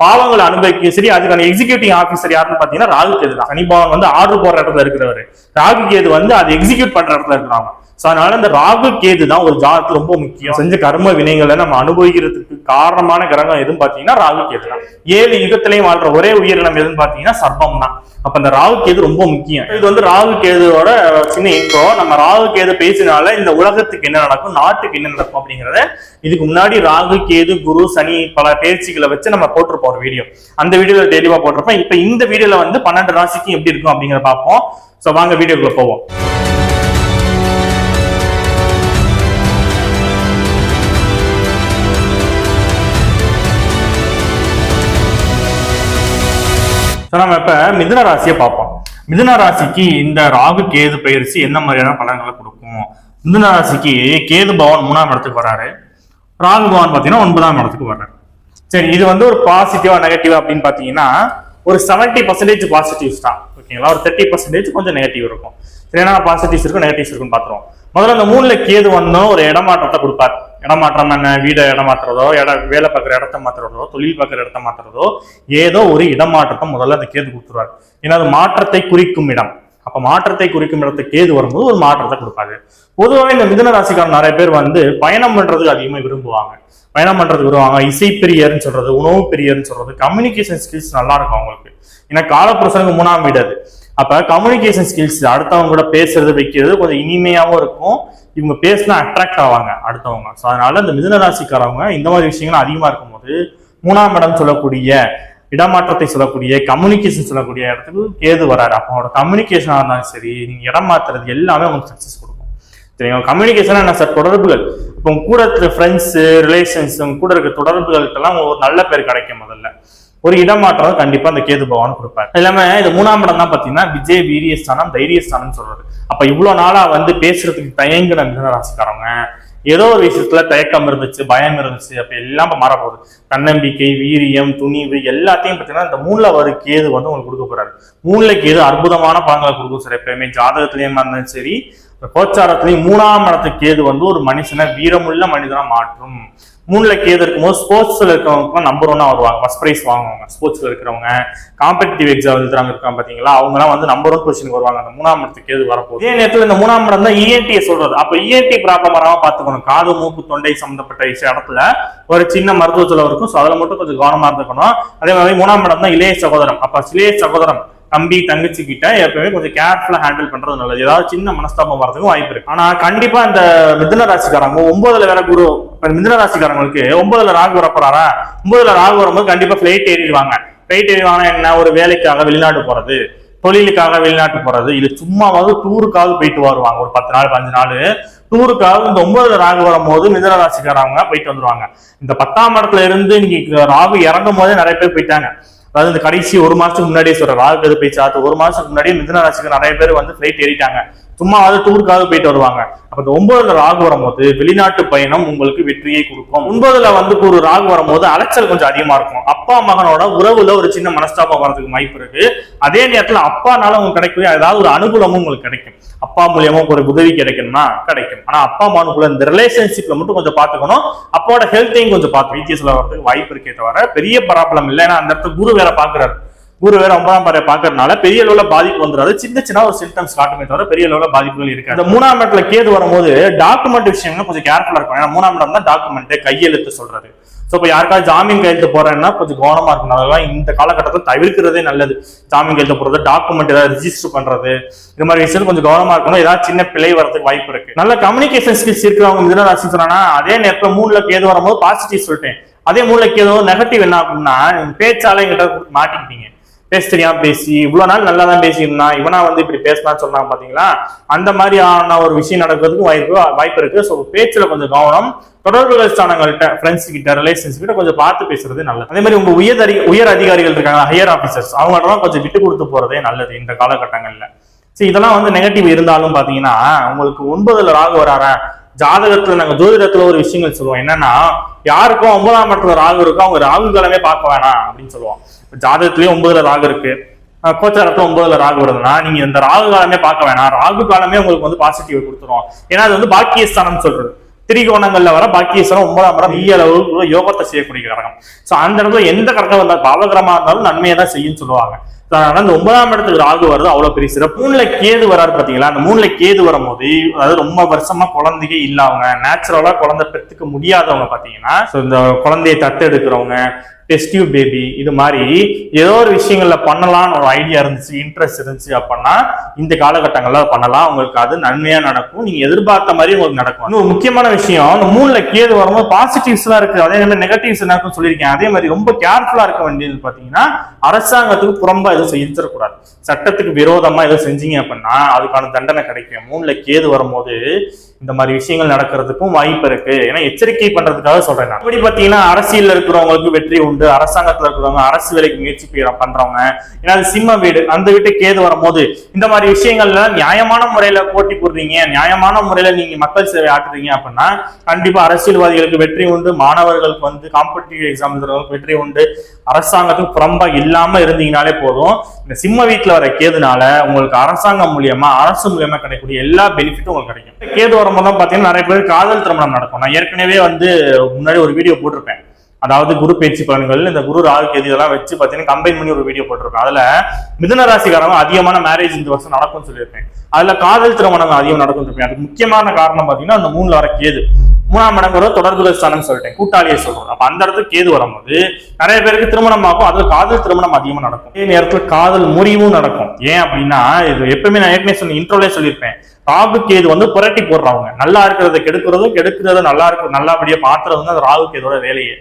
பாவங்களை அனுபவிக்க சரி அதுக்கான எக்ஸிக்யூட்டிவ் ஆஃபீஸர் யாருன்னு பாத்தீங்கன்னா ராகு கேது தான். சனி பகவான் வந்து ஆர்டர் போடுற இடத்துல இருக்கிறவர். ராகு கேது வந்து அதை எக்ஸிக்யூட் பண்ற இடத்துல இருக்கிறாங்க ஸோ அதனால இந்த ராகு கேது தான் ஒரு ஜாதகத்துக்கு ரொம்ப முக்கியம். செஞ்ச கர்ம வினைகளை நம்ம அனுபவிக்கிறதுக்கு காரணமான கிரகம் எதுன்னு பார்த்தீங்கன்னா ராகு கேது தான். ஏழு யுகத்திலையும் வாழ்ற ஒரே உயிரினம் எதுன்னு பார்த்தீங்கன்னா சர்ப்பம் தான். அப்ப இந்த ராகு கேது ரொம்ப முக்கியம். இது வந்து ராகு கேதுவோட சின்ன இன்ட்ரோ நம்ம ராகு கேது பேசினால இந்த உலகத்துக்கு என்ன நடக்கும் நாட்டுக்கு என்ன நடக்கும் அப்படிங்கறத இதுக்கு முன்னாடி ராகு கேது குரு சனி பல பேச்சுகளை வச்சு நம்ம போட்டிருப்போம் ஒரு வீடியோ அந்த வீடியோல தெளிவா போட்டிருப்போம். இப்ப இந்த வீடியோல வந்து பன்னெண்டு ராசிக்கு எப்படி இருக்கும் அப்படிங்கிறத பார்ப்போம். ஸோ வாங்க வீடியோக்குள்ள போவோம். So, நம்ம இப்ப மிதுன ராசியை பார்ப்போம். மிதுன ராசிக்கு இந்த ராகு கேது பயிற்சி என்ன மாதிரியான பலன்களை கொடுக்கும்? மிதுன ராசிக்கு கேது பவன் மூணாம் இடத்துக்கு வராரு ராகு பவன் பாத்தீங்கன்னா ஒன்பதாம் இடத்துக்கு வர்றாரு. சரி இது வந்து ஒரு பாசிட்டிவா நெகட்டிவா அப்படின்னு பாத்தீங்கன்னா ஒரு செவன்டி பர்சன்டேஜ் பாசிட்டிவ்ஸ் தான். ஓகேங்களா ஒரு தேர்ட்டி பர்சன்டேஜ் கொஞ்சம் நெகட்டிவ் இருக்கும். சரி என்ன பாசிட்டிவ்ஸ் இருக்கும் நெகட்டிவ்ஸ் இருக்கும்னு பாத்துருவோம் முதல்ல அந்த மூணுல கேது வந்தோம் ஒரு இடமாற்றத்தை கொடுப்பார். இடமாற்றம் என்ன வீடை இடமாற்றுறதோ இட வேலை பார்க்குற இடத்த மாற்றுறதோ தொழில் பார்க்குற இடத்த மாற்றுறதோ ஏதோ ஒரு இடமாற்றத்தை முதல்ல அந்த கேது கொடுத்துருவார். ஏன்னா அது மாற்றத்தை குறிக்கும் இடம். அப்ப மாற்றத்தை குறிக்கும் இடத்தை கேது வரும்போது ஒரு மாற்றத்தை கொடுப்பாரு. பொதுவாகவே இந்த மிதன ராசிக்காரன் நிறைய பேர் வந்து பயணம் பண்றதுக்கு அதிகமாக விரும்புவாங்க. பயணம் பண்றதுக்கு விரும்புவாங்க. இசை பிரியர்னு சொல்றது உணவு பிரியர்னு சொல்றது கம்யூனிகேஷன் ஸ்கில்ஸ் நல்லா இருக்கும் அவங்களுக்கு. ஏன்னா காலப்பிரசங்க மூணாம் வீடு அது. அப்ப கம்யூனிகேஷன் ஸ்கில்ஸ் அடுத்தவங்க கூட பேசுறது வைக்கிறது கொஞ்சம் இனிமையாவும் இருக்கும். இவங்க பேசினா அட்ராக்ட் ஆவாங்க அடுத்தவங்க. ஸோ அதனால இந்த மிதுன ராசிக்காரவங்க இந்த மாதிரி விஷயங்கள் அதிகமா இருக்கும்போது மூணாம் இடம் சொல்லக்கூடிய இடமாற்றத்தை சொல்லக்கூடிய கம்யூனிகேஷன் சொல்லக்கூடிய இடத்துக்கு கேது வராரு. அப்போ அவங்களோட கம்யூனிகேஷனாக இருந்தாலும் சரி நீங்கள் இடம் மாத்துறது எல்லாமே உங்களுக்கு சக்ஸஸ் கொடுக்கும். சரிங்க கம்யூனிகேஷன் என்ன சார் தொடர்புகள். இப்போ உங்க கூட இருக்கிற ஃப்ரெண்ட்ஸு ரிலேஷன்ஸ் உங்க கூட இருக்க தொடர்புகளுக்கெல்லாம் ஒரு நல்ல பேர் கிடைக்கும் முதல்ல. ஒரு இடமாற்றம் கண்டிப்பா அந்த கேது பகவான் கொடுப்பாரு. இல்லாம இது மூணாம் இடம் தான் பாத்தீங்கன்னா விஜய் வீரியஸ்தானம் தைரியஸ்தானம் சொல்றது. அப்ப இவ்வளவு நாளா வந்து பேசுறதுக்கு தயங்கின மிதனராசிக்காரவங்க ஏதோ ஒரு விஷயத்துல தயக்கம் இருந்துச்சு பயம் இருந்துச்சு அப்ப எல்லாம் மாற மாறப்போகுது. தன்னம்பிக்கை வீரியம் துணிவு எல்லாத்தையும் பார்த்தீங்கன்னா இந்த மூணுல வர கேது வந்து உங்களுக்கு கொடுக்க போறாரு. மூணுல கேது அற்புதமான பலன்களை கொடுக்கும் சார் எப்பயுமே. ஜாதகத்திலயும் இருந்தாலும் சரி கோச்சாரத்திலையும் மூணாம் இடத்து கேது வந்து ஒரு மனுஷனை வீரமுள்ள மனிதனா மாற்றும். மூணுல கேது இருக்கும்போது ஸ்போர்ட்ஸ்ல இருக்கிறவங்க நம்பர் ஒன்னா வருவாங்க. ஃபர்ஸ்ட் ப்ரைஸ் வாங்குவாங்க. ஸ்போர்ட்ஸ்ல இருக்கிறவங்க காம்படிட்டிவ் எக்ஸாம் எழுதுறாங்க இருக்காங்க பாத்தீங்களா? அவங்க எல்லாம் வந்து நம்பர் ஒன் கொஸ்டின் வருவாங்க. அந்த மூணாம் இடத்துக்கு கேது வரப்போகுது? இதே நேரத்தில் இந்த மூணாம் இடம் தான் இஎன்டி சொல்றது. அப்ப இஎன்டி ப்ராப்ளம் வராம பாத்துக்கணும் காது மூக்கு தொண்டை சம்பந்தப்பட்ட இடத்துல ஒரு சின்ன மருத்துவ செலவு இருக்கும். ஸோ அதில் மட்டும் கொஞ்சம் கவனமா இருந்துக்கணும். அதே மாதிரி மூணாம் இடம் தான் இளைய சகோதரம். அப்ப இளைய சகோதரம் தம்பி தங்கச்சி கிட்ட எப்பவுமே கொஞ்சம் கேர்ஃபுல்லா ஹேண்டில் பண்றது நல்லது. ஏதாவது சின்ன மனஸ்தாபம் வரதுக்கும் வாய்ப்பு இருக்கு. ஆனா கண்டிப்பா இந்த மிதுன ராசிக்காரங்க ஒன்பதுல வேற குரு இப்போ மிதுன ராசிக்காரங்களுக்கு ஒன்பதுல ராகு வரப்போறாரா? ஒன்பதுல ராகு வரும்போது கண்டிப்பா பிளைட் ஏறிடுவாங்க. பிளைட் ஏறிவாங்க என்ன? ஒரு வேலைக்காக வெளிநாடு போறது தொழிலுக்காக வெளிநாட்டு போறது. இது சும்மாவது டூருக்காக போயிட்டு வருவாங்க. ஒரு பத்து நாள் பதினஞ்சு நாள். டூருக்காக இந்த ஒன்பதுல ராகு வரும்போது மிதன ராசிக்காரவங்க போயிட்டு வந்துருவாங்க. இந்த பத்தாம் இடத்துல இருந்து இங்க ராகு இறங்கும் போதே நிறைய பேர் போயிட்டாங்க. அதாவது இந்த கடைசி ஒரு மாசத்துக்கு முன்னாடியே சொல்ற ராகு எது போய் அது ஒரு மாசத்துக்கு முன்னாடியே மிதன ராசிக்கு நிறைய பேர் வந்து ஃபிளைட் ஏறிட்டாங்க. சும்மா அது டூருக்காக போயிட்டு வருவாங்க. அப்ப இந்த ஒன்பதுல ராகு வரும்போது வெளிநாட்டு பயணம் உங்களுக்கு வெற்றியை கொடுக்கும். ஒன்பதுல வந்து ஒரு ராகு வரும்போது அலைச்சல் கொஞ்சம் அதிகமா இருக்கும். அப்பா மகனோட உறவுல ஒரு சின்ன மனஸ்தாபம் வரதுக்கு வாய்ப்பு இருக்கு. அதே நேரத்துல அப்பானால உங்களுக்கு கிடைக்கக்கூடிய ஏதாவது ஒரு அனுகூலமும் உங்களுக்கு கிடைக்கும். அப்பா மூலியமா ஒரு உதவி கிடைக்கணும்னா கிடைக்கும். ஆனா அப்பா மகனுக்குள்ள இந்த ரிலேஷன்ஷிப்ல மட்டும் கொஞ்சம் பாத்துக்கணும். அப்பாவோட ஹெல்த்தையும் கொஞ்சம் பார்த்து வீட்டியஸ்ல வரதுக்கு வாய்ப்பு இருக்கே தவிர பெரிய ப்ராப்ளம் இல்லை. ஏன்னா அந்த இடத்துல குரு வேற பாக்குறாரு. ஒரு வேற ஒன்பதாம் பாறை பாக்குறதுனால பெரிய அளவுல பாதிப்பு வந்துடாது சின்ன சின்ன ஒரு சிம்டம்ஸ் காட்டுமே தவிர பெரிய அளவுல பாதிப்புகள் இருக்கு இந்த மூணாம் இடத்துல கேது வரும்போது டாக்குமெண்ட் விஷயங்கள் கொஞ்சம் கேர்ஃபுல்லா இருக்கும் ஏன்னா மூணாம் இடம் தான் டாக்குமெண்ட் கையெழுத்து சொல்றது. ஸோ இப்போ யாருக்காவது ஜாமீன் கையெழுத்து போறேன்னா கொஞ்சம் கவனமா இருக்கணும். அதெல்லாம் இந்த காலகட்டத்தில் தவிர்க்கிறதே நல்லது. ஜாமீன் கையெழுத்து போறது டாக்குமெண்ட் ஏதாவது ரிஜிஸ்டர் பண்றது இது மாதிரி விஷயம் கொஞ்சம் கவனமா இருக்கணும். ஏதாவது சின்ன பிழை வரதுக்கு வாய்ப்பு இருக்கு. நல்ல கம்யூனிகேஷன் ஸ்கில்ஸ் இருக்கிறவங்க மிதன ராசி சொன்னா அதே நேரத்தில் மூணுல கேது வரும்போது பாசிட்டிவ் சொல்லிட்டேன். அதே மூணுல கேது நெகட்டிவ் என்ன அப்படின்னா பேச்சாலே எங்கிட்ட மாட்டிக்கிட்டீங்க. பேசுறியா பேசி இவ்வளவு நாள் நல்லா தான் பேசியிருந்தான் இவனா வந்து இப்படி பேசினான்னு சொன்னாங்க பாத்தீங்களா? அந்த மாதிரியான ஒரு விஷயம் நடக்கிறதுக்கு வாய்ப்பு வாய்ப்பு இருக்கு. ஸோ பேச்சுல கொஞ்சம் கவனம் தொடர்புகள் ஸ்தானங்கள்கிட்ட ஃப்ரெண்ட்ஸ் கிட்ட ரிலேஷன்ஸ் கிட்ட கொஞ்சம் பார்த்து பேசுறது நல்லது. அதே மாதிரி உங்க உயர் அதிக உயர் அதிகாரிகள் இருக்காங்க ஹையர் ஆபீசர்ஸ் அவங்கள்ட்ட கொஞ்சம் விட்டு கொடுத்து போறதே நல்லது இந்த காலகட்டங்கள்ல. சரி இதெல்லாம் வந்து நெகட்டிவ் இருந்தாலும் பாத்தீங்கன்னா உங்களுக்கு ஒன்பதுல ராகு வராற ஜாதகத்துல நாங்க ஜோதிடத்துல ஒரு விஷயங்கள் சொல்லுவோம். என்னன்னா யாருக்கும் ஒன்பதாம் இடத்துல ராகு இருக்கோ? அவங்க ராகு கிழமே பார்க்க வேணாம் அப்படின்னு சொல்லுவோம். இப்ப ஒன்பதுல ராகு இருக்கு. கோச்சாரத்துல ஒன்பதுல ராகு வருதுன்னா நீங்க இந்த ராகு காலமே பார்க்க வேணாம். ராகு காலமே உங்களுக்கு வந்து பாசிட்டிவ் கொடுத்துரும். ஏன்னா அது வந்து பாக்கியஸ்தானம் சொல்றது. திரிகோணங்கள்ல வர பாக்கியஸ்தானம் ஒன்பதாம் இடம் ஈய அளவு யோகத்தை செய்யக்கூடிய கடகம் சோ அந்த இடத்துல எந்த கடகம் வந்தாலும் பாவகிரமா இருந்தாலும் நன்மையை தான் செய்யும் சொல்லுவாங்க. அதனால அந்த ஒன்பதாம் இடத்துக்கு ராகு வருது அவ்வளவு பெரிய சிறப்பு. மூணுல கேது வராரு பாத்தீங்களா அந்த மூணுல கேது வரும்போது அதாவது ரொம்ப வருஷமா குழந்தையே இல்லாதவங்க நேச்சுரலா குழந்தை பெற்றுக்க முடியாதவங்க பாத்தீங்கன்னா இந்த குழந்தையை தத்து எடுக்கிறவங்க டெஸ்டிவ் பேபி இது மாதிரி ஏதோ ஒரு விஷயங்கள்ல பண்ணலாம்னு ஒரு ஐடியா இருந்துச்சு இன்ட்ரெஸ்ட் இருந்துச்சு அப்படின்னா இந்த காலகட்டங்கள்ல பண்ணலாம். உங்களுக்கு அது நன்மையா நடக்கும். நீங்க எதிர்பார்த்த மாதிரி உங்களுக்கு நடக்கும். இன்னும் ஒரு முக்கியமான விஷயம் இந்த மூணுல கேது வரும்போது பாசிட்டிவ்ஸ் எல்லாம் இருக்கு. அதே மாதிரி நெகட்டிவ்ஸ் என்ன சொல்லியிருக்கேன். அதே மாதிரி ரொம்ப கேர்ஃபுல்லா இருக்க வேண்டியது பாத்தீங்கன்னா அரசாங்கத்துக்கு புறம்பா எதுவும் செஞ்சிடக்கூடாது. சட்டத்துக்கு விரோதமா எதுவும் செஞ்சீங்க அப்படின்னா அதுக்கான தண்டனை கிடைக்கும். மூணுல கேது வரும்போது இந்த மாதிரி விஷயங்கள் நடக்கிறதுக்கும் வாய்ப்பு இருக்கு. ஏன்னா எச்சரிக்கை பண்றதுக்காக சொல்றேன் நான். இப்படி பாத்தீங்கன்னா அரசியல் இருக்கிறவங்களுக்கு வெற்றி உண்டு. அரசாங்கத்துல இருக்கிறவங்க அரசு வேலைக்கு முயற்சி பண்றவங்க. ஏன்னா அது சிம்ம வீடு. அந்த வீட்டுக்கு கேது வரும்போது இந்த மாதிரி விஷயங்கள்ல நியாயமான முறையில போட்டி போடுறீங்க. நியாயமான முறையில நீங்க மக்கள் சேவை ஆட்டுறீங்க அப்படின்னா கண்டிப்பா அரசியல்வாதிகளுக்கு வெற்றி உண்டு. மாணவர்களுக்கு வந்து காம்படிட்டிவ் எக்ஸாம் வெற்றி உண்டு. அரசாங்கத்துக்கு புறம்பா இல்லாம இருந்தீங்கனாலே போதும். இந்த சிம்ம வீட்டுல வர கேதுனால உங்களுக்கு அரசாங்கம் மூலியமா அரசு மூலியமா கிடைக்கக்கூடிய எல்லா பெனிஃபிட்டும் உங்களுக்கு கிடைக்கும். கேது வரும்போது தான் பார்த்தீங்கன்னா நிறைய பேர் காதல் திருமணம் நடக்கும். நான் ஏற்கனவே வந்து முன்னாடி ஒரு வீடியோ போட்டிருப்பேன். அதாவது குரு பேச்சு பலன்கள் இந்த குரு ராகு கேது இதெல்லாம் வச்சு பாத்தீங்கன்னா கம்பைன் பண்ணி ஒரு வீடியோ போட்டிருப்பேன். அதுல மிதன ராசிக்காரங்க அதிகமான மேரேஜ் இந்த வருஷம் நடக்கும்னு சொல்லியிருப்பேன். அதுல காதல் திருமணம் அதிகம் நடக்கும் இருப்பேன் அதுக்கு முக்கியமான காரணம் பாத்தீங்கன்னா அந்த மூணுல வர கேது. மூணாம் இடங்கிற தொடர்புகள் ஸ்தானம் சொல்லிட்டேன். கூட்டாளியை சொல்றோம். அப்ப அந்த இடத்துக்கு கேது வரும்போது நிறைய பேருக்கு திருமணம் ஆகும். அதுல காதல் திருமணம் அதிகமா நடக்கும். அதே நேரத்துல காதல் முறிவும் நடக்கும். ஏன் அப்படின்னா இது எப்பவுமே நான் ஏற்கனவே சொன்ன இன்ட்ரோலே சொல்லியிருப்பேன். ராகு கேது வந்து புரட்டி போடுறவங்க. நல்லா இருக்கிறத கெடுக்கிறதும் கெடுக்கிறத நல்லா இருக்கிற நல்லபடியா பாத்துறது வந்து அந்த ராகு கேதோட வேலையே.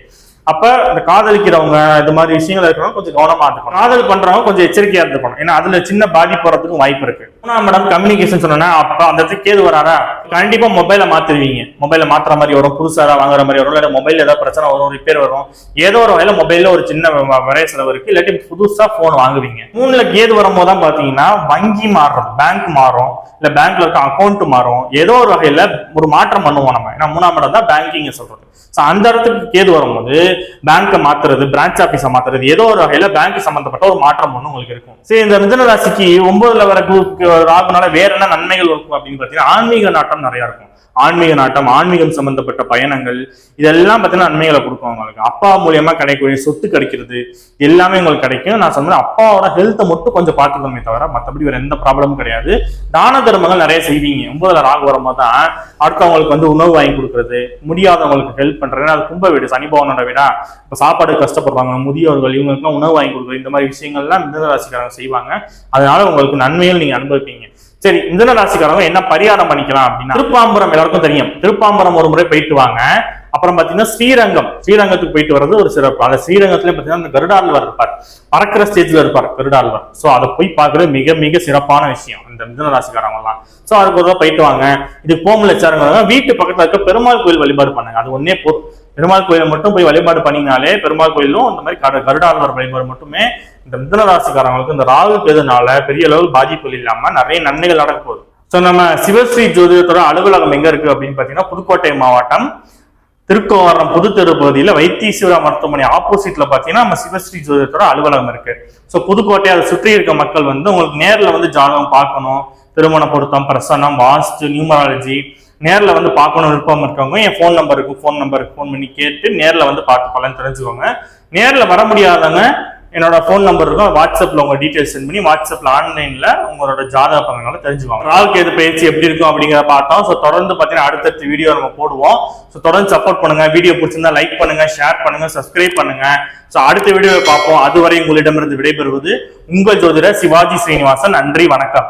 அப்ப இந்த காதலிக்கிறவங்க இது மாதிரி விஷயங்கள் இருக்கிறவங்க கொஞ்சம் கவனமா இருக்கணும். காதல் பண்றவங்க கொஞ்சம் எச்சரிக்கையா இருந்துக்கணும். ஏன்னா அதுல சின்ன பாதிப்பு வரதுக்கும் வாய்ப்பு இருக்கு. மூணாம் மேடம் கம்யூனிகேஷன் சொன்னா அப்ப அந்த இடத்துக்கு கேது வராரா? கண்டிப்பா மொபைலை மாத்திருவீங்க. மொபைல மாத்துற மாதிரி வரும் புதுசாரா வாங்குற மாதிரி வரும். இல்ல மொபைல் ஏதாவது பிரச்சனை வரும் ரிப்பேர் வரும். ஏதோ ஒரு வகையில மொபைல்ல ஒரு சின்ன வ- விரைய செலவு இருக்கு. இல்லாட்டி புதுசா போன் வாங்குவீங்க. மூணுல கேது வரும்போது தான் பாத்தீங்கன்னா வங்கி மாறும் பேங்க் மாறும். இல்ல பேங்க்ல இருக்க அக்கௌண்ட் மாறும். ஏதோ ஒரு வகையில ஒரு மாற்றம் பண்ணுவோம் நம்ம. ஏன்னா மூணாம் இடம் தான் பேங்கிங் சொல்றது. ஸோ அந்த இடத்துக்கு கேது வரும்போது பேங்கை மாத்துறது பிரான்ச் ஆபீஸை மாத்துறது ஏதோ ஒரு வகையில பேங்க் சம்பந்தப்பட்ட ஒரு மாற்றம் ஒண்ணு உங்களுக்கு இருக்கும். சரி இந்த மிதன ராசிக்கு ஒன்பதுல வர குரூப் ராகுனால வேற என்ன நன்மைகள் இருக்கும் அப்படின்னு பார்த்தீங்கன்னா ஆன்மீக நாட்டம் நிறைய இருக்கும். ஆன்மீக நாட்டம் ஆன்மீகம் சம்பந்தப்பட்ட பயணங்கள் இதெல்லாம் பார்த்தீங்கன்னா நன்மைகளை கொடுக்கும் அவங்களுக்கு. அப்பா மூலியமா கிடைக்கக்கூடிய சொத்து கிடைக்கிறது எல்லாமே உங்களுக்கு கிடைக்கும். நான் சொன்னேன் அப்பாவோட ஹெல்த்தை மட்டும் கொஞ்சம் பார்த்துக்கணுமே தவிர மற்றபடி வேற எந்த ப்ராப்ளமும் கிடையாது. தான தர்மங்கள் நிறைய செய்வீங்க. ஒன்பதுல ராகு வரும்போது தான் அடுத்தவங்களுக்கு வந்து உணவு வாங்கி கொடுக்கறது முடியாதவங்களுக்கு ஹெல்ப் பண்றது. அது கும்ப வீடு சனி பவனோட வீடா. இப்போ சாப்பாடு கஷ்டப்படுறாங்க முதியோர்கள் இவங்களுக்குலாம் உணவு வாங்கி கொடுக்குறது இந்த மாதிரி விஷயங்கள்லாம் மிதராசிக்காரங்க செய்வாங்க. அதனால உங்களுக்கு நன்மைகள் நீங்க அனுபவிப்பீங்க. சரி மிதன ராசிக்காரங்க என்ன பரிகாரம் பண்ணிக்கலாம் அப்படின்னா திருப்பாம்பரம் எல்லாருக்கும் தெரியும். திருப்பாம்பரம் ஒரு முறை போயிட்டு வாங்க. அப்புறம் பாத்தீங்கன்னா ஸ்ரீரங்கம். ஸ்ரீரங்கத்துக்கு போயிட்டு வர்றது ஒரு சிறப்பு. அந்த ஸ்ரீரங்கத்துல பாத்தீங்கன்னா அந்த கருடாழ்வார் இருப்பார். பறக்கிற ஸ்டேஜ்ல இருப்பார் கருடாழ்வார். சோ அதை போய் பார்க்கறது மிக மிக சிறப்பான விஷயம். இந்த மிதன ராசிக்காரங்க எல்லாம் சோ அதுக்கு ஒரு போயிட்டு வாங்க. இது போகல வச்சாருங்க வீட்டு பக்கத்துல இருக்க பெருமாள் கோயில் வழிபாடு பண்ணுங்க. அது ஒன்னே போதும். பெருமாள் கோயிலை மட்டும் போய் வழிபாடு பண்ணினாலே பெருமாள் கோயிலும் இந்த மாதிரி கரு- கருடாழ்வார் வழிபாடு மட்டுமே இந்த மிதன ராசிக்காரங்களுக்கு இந்த ராகு கேதுனால பெரிய அளவு பாதிப்புகள் இல்லாம நிறைய நன்மைகள் நடக்க போகுது. ஸோ நம்ம சிவஸ்ரீ ஜோதிடத்தோட அலுவலகம் எங்க இருக்கு அப்படின்னு பாத்தீங்கன்னா புதுக்கோட்டை மாவட்டம் திருக்கோவரம் புது தெரு பகுதியில வைத்தீஸ்வர மருத்துவமனை ஆப்போசிட்ல பாத்தீங்கன்னா நம்ம சிவஸ்ரீ ஜோதிடத்தோட அலுவலகம் இருக்கு. ஸோ புதுக்கோட்டை அதை சுற்றி இருக்க மக்கள் வந்து உங்களுக்கு நேர்ல வந்து ஜாதகம் பார்க்கணும். திருமண பொருத்தம் பிரசன்னம் வாஸ்து நியூமராலஜி நேர்ல வந்து பார்க்கணும் விருப்பம் இருக்கவங்க என் ஃபோன் நம்பருக்கு ஃபோன் நம்பருக்கு ஃபோன் பண்ணி கேட்டு நேர்ல வந்து பார்த்து பலன் தெரிஞ்சுக்கோங்க. நேர்ல வர முடியாதவங்க என்னோட ஃபோன் நம்பர் இருக்கும். வாட்ஸ்அப்ல உங்க டீடைல்ஸ் சென்ட் பண்ணி வாட்ஸ்அப்ல ஆன்லைன்ல உங்களோட ஜாதக பலன்களை தெரிஞ்சுவாங்க ராகுக்கு எது பயிற்சி எப்படி இருக்கும் அப்படிங்கிறத பார்த்தோம். ஸோ தொடர்ந்து பார்த்தீங்கன்னா அடுத்தடுத்த வீடியோ நம்ம போடுவோம். ஸோ தொடர்ந்து சப்போர்ட் பண்ணுங்க. வீடியோ பிடிச்சிருந்தா லைக் பண்ணுங்க ஷேர் பண்ணுங்க சப்ஸ்கிரைப் பண்ணுங்க. ஸோ அடுத்த வீடியோவை பார்ப்போம். அதுவரை உங்களிடமிருந்து விடைபெறுவது உங்கள் ஜோதிடர் சிவாஜி ஸ்ரீனிவாசன் நன்றி வணக்கம்.